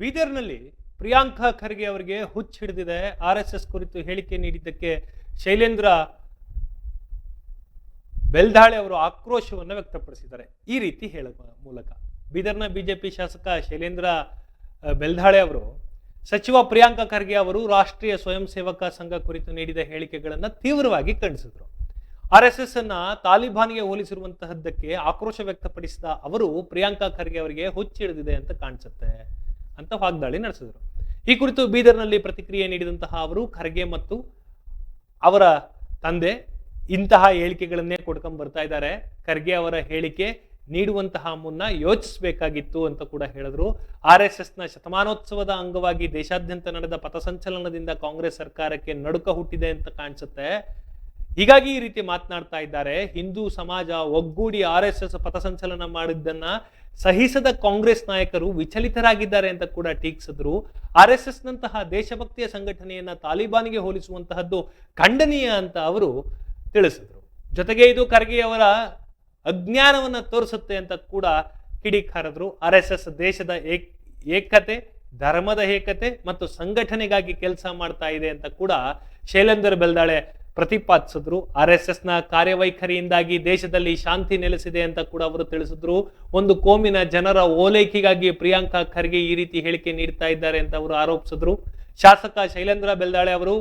ಬೀದರ್ನಲ್ಲಿ ಪ್ರಿಯಾಂಕಾ ಖರ್ಗೆ ಅವರಿಗೆ ಹುಚ್ಚು ಹಿಡಿದಿದೆ. ಆರ್ ಎಸ್ ಎಸ್ ಕುರಿತು ಹೇಳಿಕೆ ನೀಡಿದ್ದಕ್ಕೆ ಶೈಲೇಂದ್ರ ಬೆಲ್ದಾಳೆ ಅವರು ಆಕ್ರೋಶವನ್ನು ವ್ಯಕ್ತಪಡಿಸಿದ್ದಾರೆ. ಈ ರೀತಿ ಹೇಳುವ ಮೂಲಕ ಬೀದರ್ನ ಬಿಜೆಪಿ ಶಾಸಕ ಶೈಲೇಂದ್ರ ಬೆಲ್ದಾಳೆ ಅವರು, ಸಚಿವ ಪ್ರಿಯಾಂಕಾ ಖರ್ಗೆ ಅವರು ರಾಷ್ಟ್ರೀಯ ಸ್ವಯಂ ಸೇವಕ ಸಂಘ ಕುರಿತು ನೀಡಿದ ಹೇಳಿಕೆಗಳನ್ನು ತೀವ್ರವಾಗಿ ಖಂಡಿಸಿದರು. ಆರ್ ಎಸ್ ಎಸ್ ಅನ್ನ ತಾಲಿಬಾನ್ಗೆ ಹೋಲಿಸಿರುವಂತಹದ್ದಕ್ಕೆ ಆಕ್ರೋಶ ವ್ಯಕ್ತಪಡಿಸಿದ ಅವರು, ಪ್ರಿಯಾಂಕಾ ಖರ್ಗೆ ಅವರಿಗೆ ಹುಚ್ಚಿಡಿದಿದೆ ಅಂತ ಕಾಣಿಸುತ್ತೆ. ಅಂತ ವಾಗ್ದಾಳಿ ನಡೆಸಿದರು. ಈ ಕುರಿತು ಬೀದರ್ನಲ್ಲಿ ಪ್ರತಿಕ್ರಿಯೆ ನೀಡಿದಂತಹ ಅವರು, ಖರ್ಗೆ ಮತ್ತು ಅವರ ತಂದೆ ಇಂತಹ ಹೇಳಿಕೆಗಳನ್ನೇ ಕೊಡ್ಕೊಂಡ್ ಬರ್ತಾ ಇದ್ದಾರೆ. ಖರ್ಗೆ ಅವರ ಹೇಳಿಕೆ ನೀಡುವಂತಹ ಮುನ್ನ ಯೋಚಿಸಬೇಕಾಗಿತ್ತು ಅಂತ ಕೂಡ ಹೇಳಿದ್ರು. ಆರ್ ಎಸ್ ಎಸ್ನ ಶತಮಾನೋತ್ಸವದ ಅಂಗವಾಗಿ ದೇಶಾದ್ಯಂತ ನಡೆದ ಪಥಸಂಚಲನದಿಂದ ಕಾಂಗ್ರೆಸ್ ಸರ್ಕಾರಕ್ಕೆ ನಡುಕ ಹುಟ್ಟಿದೆ ಅಂತ ಕಾಣಿಸುತ್ತೆ. ಹೀಗಾಗಿ ಈ ರೀತಿ ಮಾತನಾಡ್ತಾ ಇದ್ದಾರೆ. ಹಿಂದೂ ಸಮಾಜ ಒಗ್ಗೂಡಿ ಆರ್ ಎಸ್ ಎಸ್ ಪಥಸಂಚಲನ ಮಾಡಿದ್ದನ್ನ ಸಹಿಸದ ಕಾಂಗ್ರೆಸ್ ನಾಯಕರು ವಿಚಲಿತರಾಗಿದ್ದಾರೆ ಅಂತ ಕೂಡ ಟೀಕಿಸಿದ್ರು. ಆರ್ ಎಸ್ ದೇಶಭಕ್ತಿಯ ಸಂಘಟನೆಯನ್ನ ತಾಲಿಬಾನ್ಗೆ ಹೋಲಿಸುವಂತಹದ್ದು ಖಂಡನೀಯ ಅಂತ ಅವರು ತಿಳಿಸಿದ್ರು. ಜೊತೆಗೆ ಇದು ಖರ್ಗೆ ಅವರ ಅಜ್ಞಾನವನ್ನ ತೋರಿಸುತ್ತೆ ಅಂತ ಕೂಡ ಕಿಡಿಕಾರದ್ರು. ಆರ್ ಎಸ್ ಎಸ್ ದೇಶದ ಏಕ್, ಏಕತೆ, ಧರ್ಮದ ಏಕತೆ ಮತ್ತು ಸಂಘಟನೆಗಾಗಿ ಕೆಲಸ ಮಾಡ್ತಾ ಇದೆ ಅಂತ ಕೂಡ ಶೈಲೇಂದರ್ ಬೆಲ್ದಾಳೆ ಪ್ರತಿಪಾದಿಸಿದ್ರು. ಆರ್ ಎಸ್ ಎಸ್ನ ಕಾರ್ಯವೈಖರಿಯಿಂದಾಗಿ ದೇಶದಲ್ಲಿ ಶಾಂತಿ ನೆಲೆಸಿದೆ ಅಂತ ಕೂಡ ಅವರು ತಿಳಿಸಿದ್ರು. ಒಂದು ಕೋಮಿನ ಜನರ ಓಲೈಕೆಗಾಗಿ ಪ್ರಿಯಾಂಕಾ ಖರ್ಗೆ ಈ ರೀತಿ ಹೇಳಿಕೆ ನೀಡ್ತಾ ಇದ್ದಾರೆ ಅಂತ ಅವರು ಆರೋಪಿಸಿದ್ರು. ಶಾಸಕ ಶೈಲೇಂದ್ರ ಬೆಲ್ದಾಳೆ ಅವರು,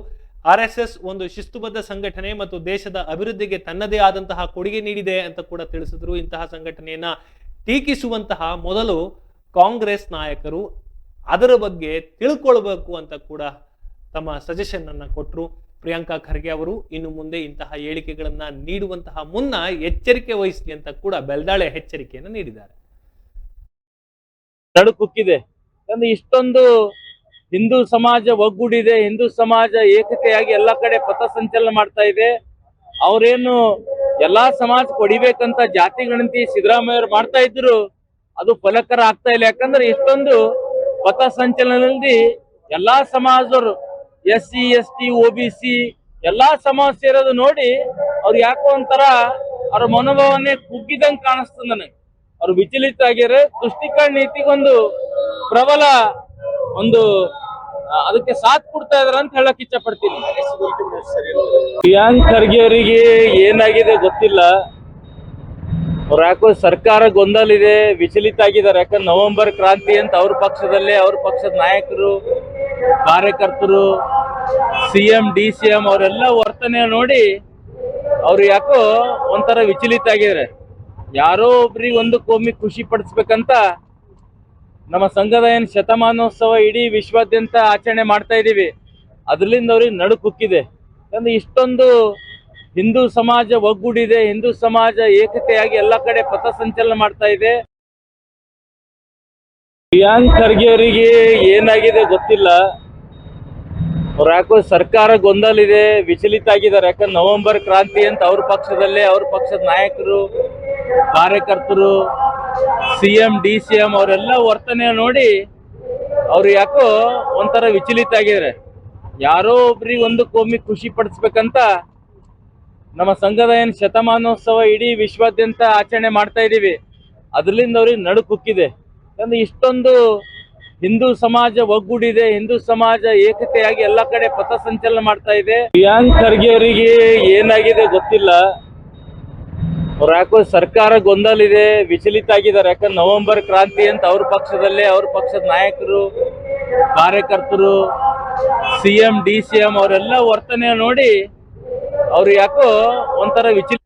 ಆರ್ ಎಸ್ ಎಸ್ ಒಂದು ಶಿಸ್ತುಬದ್ಧ ಸಂಘಟನೆ ಮತ್ತು ದೇಶದ ಅಭಿವೃದ್ಧಿಗೆ ತನ್ನದೇ ಆದಂತಹ ಕೊಡುಗೆ ನೀಡಿದೆ ಅಂತ ಕೂಡ ತಿಳಿಸಿದ್ರು. ಇಂತಹ ಸಂಘಟನೆಯನ್ನ ಟೀಕಿಸುವಂತಹ ಮೊದಲು ಕಾಂಗ್ರೆಸ್ ನಾಯಕರು ಅದರ ಬಗ್ಗೆ ತಿಳ್ಕೊಳ್ಬೇಕು ಅಂತ ಕೂಡ ತಮ್ಮ ಸಜೆಷನ್ ಅನ್ನ ಕೊಟ್ಟರು ಪ್ರಿಯಾಂಕಾ ಖರ್ಗೆ ಅವರು ಇನ್ನು ಮುಂದೆ ಇಂತಹ ಹೇಳಿಕೆಗಳನ್ನ ನೀಡುವಂತಹ ಮುನ್ನ ಎಚ್ಚರಿಕೆ ವಹಿಸಲಿ ಅಂತ ಕೂಡ ಬೆಲ್ದಾಳೆ ಎಚ್ಚರಿಕೆಯನ್ನು ನೀಡಿದ್ದಾರೆ. ನಡುಕುಕ್ಕಿದೆ. ಅಂದ್ರೆ ಇಷ್ಟೊಂದು ಹಿಂದೂ ಸಮಾಜ ಒಗ್ಗೂಡಿದೆ, ಹಿಂದೂ ಸಮಾಜ ಏಕತೆಯಾಗಿ ಎಲ್ಲಾ ಕಡೆ ಪಥಸಂಚಲನ ಮಾಡ್ತಾ ಇದೆ. ಅವರೇನು ಎಲ್ಲಾ ಸಮಾಜ ಕೊಡಿಬೇಕಂತ ಜಾತಿ ಗಣತಿ ಸಿದ್ದರಾಮಯ್ಯ ಅವ್ರು ಮಾಡ್ತಾ ಇದ್ರು, ಅದು ಫಲಕರ ಆಗ್ತಾ ಇಲ್ಲ. ಯಾಕಂದ್ರೆ ಇಷ್ಟೊಂದು ಪಥಸಂಚಲನದಲ್ಲಿ ಎಲ್ಲಾ ಸಮಾಜದವರು S C S T O B C ಎಲ್ಲಾ ಸಮಾಜ ಇರೋದು ನೋಡಿ ಅವ್ರು ಯಾಕೋ ಒಂಥರ ಅವ್ರ ಮನೋಭಾವನೆ ಕುಗ್ಗಿದಂಗ್ ಕಾಣಿಸ್ತದ ನನಗೆ. ಅವ್ರು ವಿಚಲಿತ ಆಗ್ಯಾರ ತುಷ್ಟೀಕರಣ ನೀತಿಗೊಂದು ಪ್ರಬಲ ಒಂದು ಅದಕ್ಕೆ ಸಾಥ್ ಕೊಡ್ತಾ ಇದಾರ ಅಂತ ಹೇಳಕ್ ಇಚ್ಛ ಪಡ್ತೀನಿ ಪ್ರಿಯಾಂಕ್ ಖರ್ಗೆ ಅವರಿಗೆ ಏನಾಗಿದೆ ಗೊತ್ತಿಲ್ಲ. ಅವ್ರ ಯಾಕೋ ಸರ್ಕಾರ ಗೊಂದಲ ಇದೆ ವಿಚಲಿತ ಆಗಿದ್ದಾರೆ. ಯಾಕಂದ್ರೆ ನವೆಂಬರ್ ಕ್ರಾಂತಿ ಅಂತ ಅವ್ರ ಪಕ್ಷದಲ್ಲೇ, ಅವ್ರ ಪಕ್ಷದ ನಾಯಕರು, ಕಾರ್ಯಕರ್ತರು C M D C M ಅವರೆಲ್ಲ ವರ್ತನೆ ನೋಡಿ ಅವ್ರು ಯಾಕೋ ಒಂಥರ ವಿಚಲಿತ ಆಗಿದ್ರೆ ಯಾರೋ ಒಬ್ರಿಗೆ ಒಂದು ಕೋಮಿ ಖುಷಿ ಪಡಿಸ್ಬೇಕಂತ ನಮ್ಮ ಸಂಘದ ಏನು ಶತಮಾನೋತ್ಸವ ಇಡೀ ವಿಶ್ವಾದ್ಯಂತ ಆಚರಣೆ ಮಾಡ್ತಾ ಇದೀವಿ ಅದ್ರಲಿಂದ ಅವ್ರಿಗೆ ನಡುಕುಕ್ಕಿದೆ ಯಾಕಂದ್ರೆ ಇಷ್ಟೊಂದು ಹಿಂದೂ ಸಮಾಜ ಒಗ್ಗೂಡಿದೆ, ಹಿಂದೂ ಸಮಾಜ ಏಕತೆಯಾಗಿ ಎಲ್ಲ ಕಡೆ ಪಥಸಂಚಲನ ಮಾಡ್ತಾ ಇದೆ. ಪ್ರಿಯಾಂಕ್ ಖರ್ಗೆ ಅವರಿಗೆ ಏನಾಗಿದೆ ಗೊತ್ತಿಲ್ಲ. ಅವ್ರ ಯಾಕೋ ಸರ್ಕಾರ ಗೊಂದಲಿದೆ, ವಿಚಲಿತ ಆಗಿದ್ದಾರೆ. ಯಾಕಂದ್ರೆ ನವೆಂಬರ್ ಕ್ರಾಂತಿ ಅಂತ ಅವ್ರ ಪಕ್ಷದಲ್ಲೇ, ಅವ್ರ ಪಕ್ಷದ ನಾಯಕರು, ಕಾರ್ಯಕರ್ತರು, C M, D C M ಅವರೆಲ್ಲ ವರ್ತನೆ ನೋಡಿ ಅವ್ರು ಯಾಕೋ ಒಂಥರ ವಿಚಲಿತ ಆಗಿದ್ದಾರೆ. ಯಾರೋ ಒಬ್ರಿಗೆ ಒಂದು ಕೋಮಿ ಖುಷಿ ಪಡಿಸ್ಬೇಕಂತ ನಮ್ಮ ಸಂಘದ ಏನು ಶತಮಾನೋತ್ಸವ ಇಡೀ ವಿಶ್ವಾದ್ಯಂತ ಆಚರಣೆ ಮಾಡ್ತಾ ಇದ್ದೀವಿ ಅದರಿಂದ ಅವ್ರಿಗೆ ನಡುಕುಕ್ಕಿದೆ ಯಾಕಂದ್ರೆ ಇಷ್ಟೊಂದು ಹಿಂದೂ ಸಮಾಜ ಒಗ್ಗೂಡಿದೆ, ಹಿಂದೂ ಸಮಾಜ ಏಕತೆಯಾಗಿ ಎಲ್ಲಾ ಕಡೆ ಪಥಸಂಚಲನ ಮಾಡ್ತಾ ಇದೆ. ಪ್ರಿಯಾಂಕ್ ಖರ್ಗೆ ಅವರಿಗೆ ಏನಾಗಿದೆ ಗೊತ್ತಿಲ್ಲ. ಅವ್ರ ಯಾಕೋ ಸರ್ಕಾರ ಗೊಂದಲ ಇದೆ ವಿಚಲಿತ ಆಗಿದ್ದಾರೆ. ಯಾಕಂದ್ರೆ ನವೆಂಬರ್ ಕ್ರಾಂತಿ ಅಂತ ಅವ್ರ ಪಕ್ಷದಲ್ಲೇ, ಅವ್ರ ಪಕ್ಷದ ನಾಯಕರು, ಕಾರ್ಯಕರ್ತರು, C M, D C M, ಅವರೆಲ್ಲ ವರ್ತನೆ ನೋಡಿ ಅವ್ರು ಯಾಕೋ ಒಂಥರ ವಿಚಲಿತ